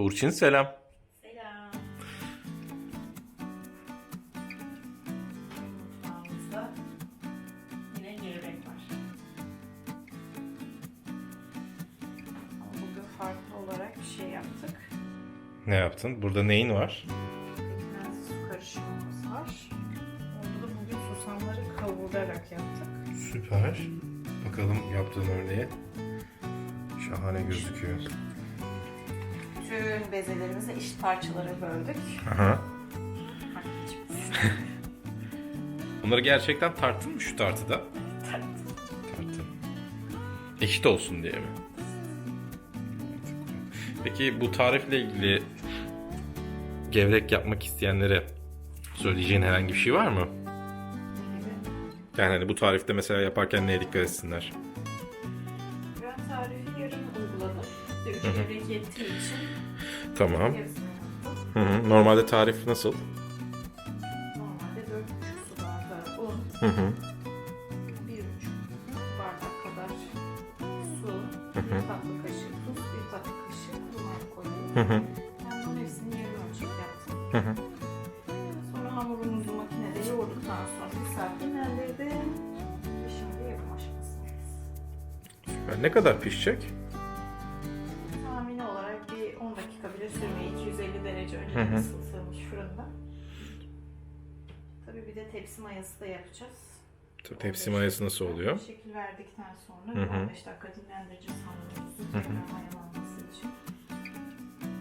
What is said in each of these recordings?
Burçin selam. Selam. Yine gevrek var. Bugün farklı olarak bir şey yaptık. Ne yaptın? Burada neyin var? Pekmez su karışımımız var. Onda da bugün susamları kavurarak yaptık. Süper. Bakalım yaptığın örneği. Şahane gözüküyor. Bütün bezelerimizi eşit parçalara böldük. Aha. Bunları gerçekten tarttın mı şu tartıda? Tarttın. Eşit olsun diye mi? Peki bu tarifle ilgili gevrek yapmak isteyenlere söyleyeceğin herhangi bir şey var mı? Yani hani bu tarifte mesela yaparken neye dikkat etsinler? Yettiği için Tamam. Hı hı. Normalde tarif nasıl? Normalde 4,5 su bardağı un, Hı hı. 1,5 bardak kadar su, Hı hı. 1 tatlı kaşığı tuz, 1 tatlı kaşığı kuru. Hı hı. Ben bunun hepsini yarım ölçek yaptım. Hı hı. Sonra hamurumuzu makinede yoğurduktan sonra bir saat dinlendirdim. Ve şimdi yapım aşamasındayız. Süper. Ne kadar pişecek? Hı hı. ısıtılmış fırında. Tabii bir de tepsi mayası da yapacağız. Tepsi mayası nasıl oluyor? Şekil verdikten sonra Hı hı. 15 dakika dinlendireceğiz hamurumuzu tekrar mayalanması için.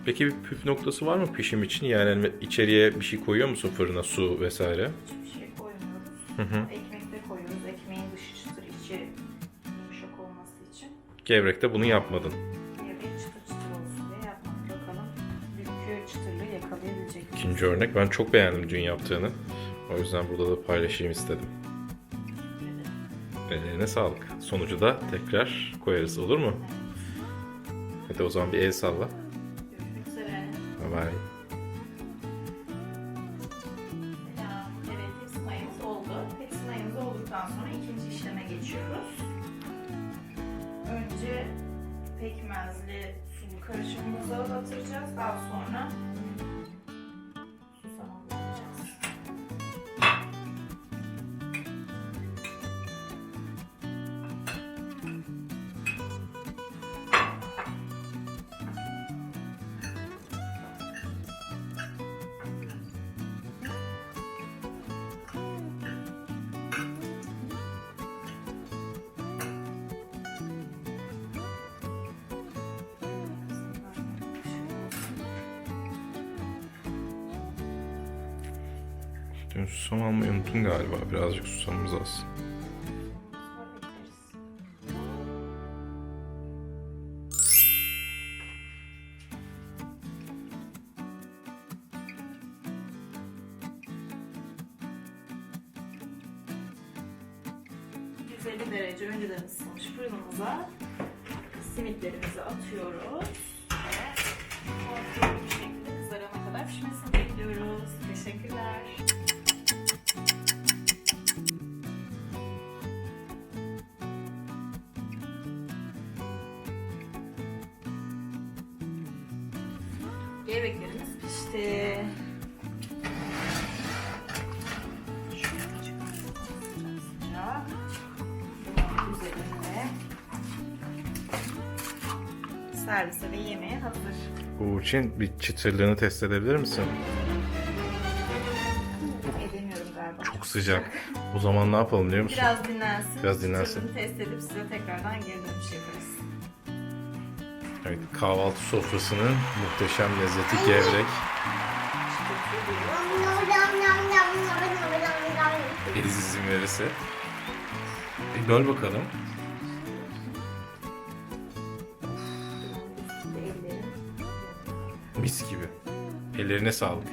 Peki bir püf noktası var mı pişim için? Yani hani içeriye bir şey koyuyor musun fırına, su vesaire? Hiçbir şey koymuyoruz. Hı hı. Ekmek de koyuyoruz. Ekmeğin dışı çıtır içi yumuşak olması için. Gevrekte bunu yapmadın. Çıtırlığı yakalayabilecek? İkinci örnek. Ben çok beğendim dün yaptığını. O yüzden burada da paylaşayım istedim. Ellerine sağlık. Sonucu da tekrar koyarız olur mu? Hadi o zaman bir el salla. Görüşmek üzere. Bye bye. Selam. Evet, mayamız oldu. Mayamız olduktan sonra ikinci işleme geçiyoruz. Önce pekmezli sulu karışımımızı batıracağız. Daha sonra Dün susam almayı unuttun galiba. Birazcık susamımız az. Sonra bekleriz. ...150 derece önceden ısınmış fırınımıza simitlerimizi atıyoruz. Gevreklerimiz pişti. Üzerine servise ve yemeğe hazır. Burçin bir çıtırlığını test edebilir misin? Edemiyorum galiba. Çok sıcak. O zaman ne yapalım biliyor musun? Biraz dinlensin. Biraz dinlensin. Çıtırını test edip size tekrardan geri dönüş yaparız. Evet, kahvaltı sofrasının muhteşem lezzeti gevrek. Eliz izin verirse. Bir böl bakalım. Mis gibi. Ellerine sağlık.